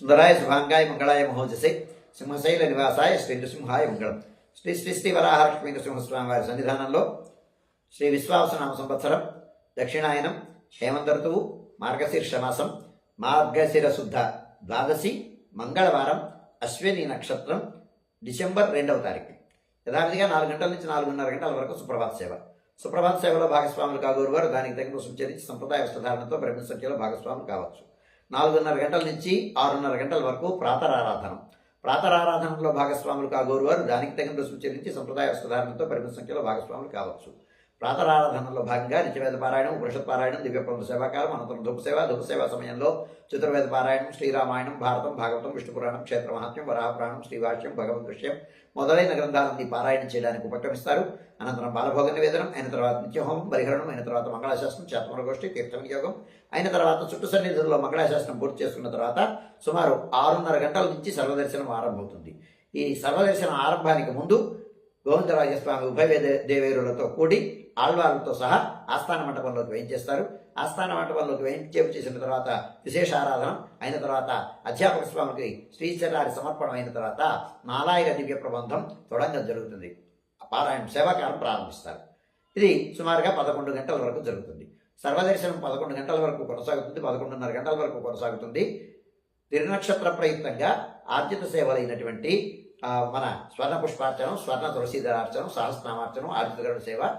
సుందరాయ శుభాంగాయ మంగళాయ మహోజసే సింహశైల నివాసాయ శ్రీ నృసింహాయ మంగళం. శ్రీ శ్రీ శ్రీ వరాహలక్ష్మీ నృసింహస్వామి వారి సన్నిధానంలో శ్రీ విశ్వాసనామ సంవత్సరం దక్షిణాయనం హేమంత ఋతువు మార్గశీర్ష మాసం మార్గశిర శుద్ధ ద్వాదశి మంగళవారం అశ్విని నక్షత్రం డిసెంబర్ రెండవ తారీఖు. యథావిధిగా నాలుగు గంటల నుంచి నాలుగున్నర గంటల వరకు సుప్రభాత సేవ. సుప్రభాత సేవలో భాగస్వాములు కాగోరు వారు దానికి తగిన సూచించి సంప్రదాయ వస్త్రధారణతో బ్రహ్మ సంఖ్యలో భాగస్వాములు కావచ్చు. నాలుగున్నర గంటల నుంచి ఆరున్నర గంటల వరకు ప్రాతరారాధన. ప్రాతరారాధనలో భాగస్వాములు కాగోరు వారు. దానికి తగిన సూచించి సంప్రదాయ సుధారణతో పరిమిత సంఖ్యలో భాగస్వాములు కావచ్చు. ప్రాతరారాధనలో భాగంగా నిత్యవేద పారాయణం ఉపనిషత్ పారాయణం దివ్యప్రభు సేవాకాలం అనంతరం ధూప సేవ ధూప సేవ సమయంలో చతుర్వేద పారాయణం శ్రీరామాయణం భారతం భాగవతం విష్ణు పురాణం క్షేత్ర మహాత్మ్యం వరాహపురాణం శ్రీవాష్యం భగవద్ దృశ్యం మొదలైన గ్రంథాలన్నీ పారాయణం చేయడానికి ఉపక్రమిస్తారు. అనంతరం బాలభోగ నివేదనం అయిన తర్వాత నిత్యహోమం పరిహరణం అయిన తర్వాత మంగళాశాస్త్రం చేతమర గోష్ఠి యోగం వినియోగం అయిన తర్వాత చుట్టు సన్నిధుల్లో మంగళాశాస్త్రం పూర్తి చేసుకున్న తర్వాత సుమారు ఆరున్నర గంటల నుంచి సర్వదర్శనం ఆరంభమవుతుంది. ఈ సర్వదర్శనం ఆరంభానికి ముందు గోవిందరాజస్వామి ఉభయ దేవేరులతో కూడి ఆళ్వార్లతో సహా ఆస్థాన మండపంలోకి వేయించేస్తారు. ఆస్థాన మండపంలోకి వేయించేపు చేసిన తర్వాత విశేష ఆరాధన అయిన తర్వాత అధ్యాపక స్వామికి శ్రీచరారి సమర్పణం అయిన తర్వాత నాలాయిర దివ్య ప్రబంధం తొడంగా జరుగుతుంది. పారాయణ సేవాకాలం ప్రారంభిస్తారు. ఇది సుమారుగా పదకొండు గంటల వరకు జరుగుతుంది. సర్వదర్శనం పదకొండు గంటల వరకు కొనసాగుతుంది. పదకొండున్నర గంటల వరకు కొనసాగుతుంది. తిరునక్షత్ర ప్రయుక్తంగా ఆర్జిత సేవలైనటువంటి మన స్వర్ణ పుష్పార్చనం స్వర్ణ తులసీధరార్చనం సహస్రనామార్చనం ఆర్థికరణ సేవ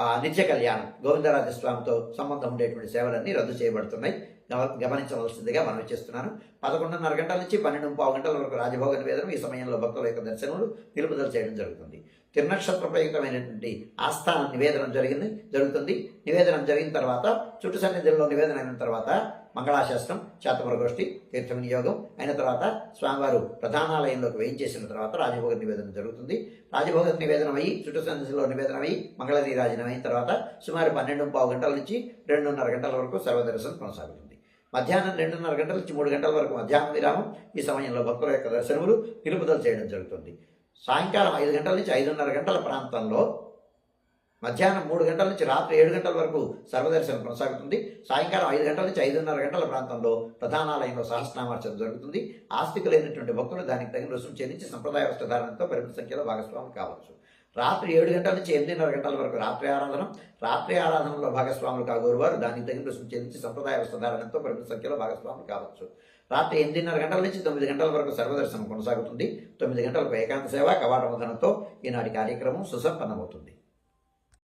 నిత్య కళ్యాణం గోవిందరాజస్వామితో సంబంధం ఉండేటువంటి సేవలన్నీ రద్దు చేయబడుతున్నాయి. గమ- గమనించవలసిందిగా మనం చేస్తున్నాను. పదకొండున్నర గంటల నుంచి పన్నెండు పావు గంటల వరకు రాజభోగ నివేదనం ఈ సమయంలో భక్తుల యొక్క దర్శనములు నిలుపుదల చేయడం జరుగుతుంది. తిరునక్షత్ర ప్రయుక్తమైనటువంటి ఆస్థానం నివేదనం జరిగింది జరుగుతుంది. నివేదనం జరిగిన తర్వాత చుట్టు సన్నిధిలో నివేదన అయిన తర్వాత మంగళాశాస్త్రం శాతమర గోష్ఠి తీర్థ వినియోగం అయిన తర్వాత స్వామివారు ప్రధానాలయంలోకి వేయించేసిన తర్వాత రాజభోగ నివేదన జరుగుతుంది. రాజభోగ నివేదనమయ్యి చుట్టు సన్నిధిలో నివేదనం మంగళ తర్వాత సుమారు పన్నెండు పావు గంటల నుంచి రెండున్నర గంటల వరకు సర్వదర్శనం కొనసాగుతుంది. మధ్యాహ్నం రెండున్నర గంటల నుంచి మూడు గంటల వరకు మధ్యాహ్నం విరామం ఈ సమయంలో భక్తుల యొక్క దర్శనములు నిలుపుదల చేయడం జరుగుతుంది. సాయంకాలం ఐదు గంటల నుంచి ఐదున్నర గంటల ప్రాంతంలో మధ్యాహ్నం మూడు గంటల నుంచి రాత్రి ఏడు గంటల వరకు సర్వదర్శనం కొనసాగుతుంది. సాయంకాలం ఐదు గంటల నుంచి ఐదున్నర గంటల ప్రాంతంలో ప్రధానాలయంలో సహస్రనామార్చన జరుగుతుంది. ఆస్తికులైనటువంటి భక్తులు దానికి తగిన రుసుము చెల్లించి సంప్రదాయ వస్త్రధారణతో పరిమిత సంఖ్యలో భాగస్వామి కావచ్చు. రాత్రి ఏడు గంటల నుంచి ఎనిమిదిన్నర గంటల వరకు రాత్రి ఆరాధన రాత్రి ఆరాధనలో భాగస్వాములు కాగోరు వారు దానికి తగిన రుసుము చెల్లించి సంప్రదాయ వస్త్రధారణతో పరిమిత సంఖ్యలో భాగస్వాములు కావచ్చు. రాత్రి ఎనిమిదిన్నర గంటల నుంచి తొమ్మిది గంటల వరకు సర్వదర్శనం కొనసాగుతుంది. తొమ్మిది గంటలకు ఏకాంత సేవ కవాటమధనంతో ఈనాటి కార్యక్రమం సుసంపన్నమవుతుంది.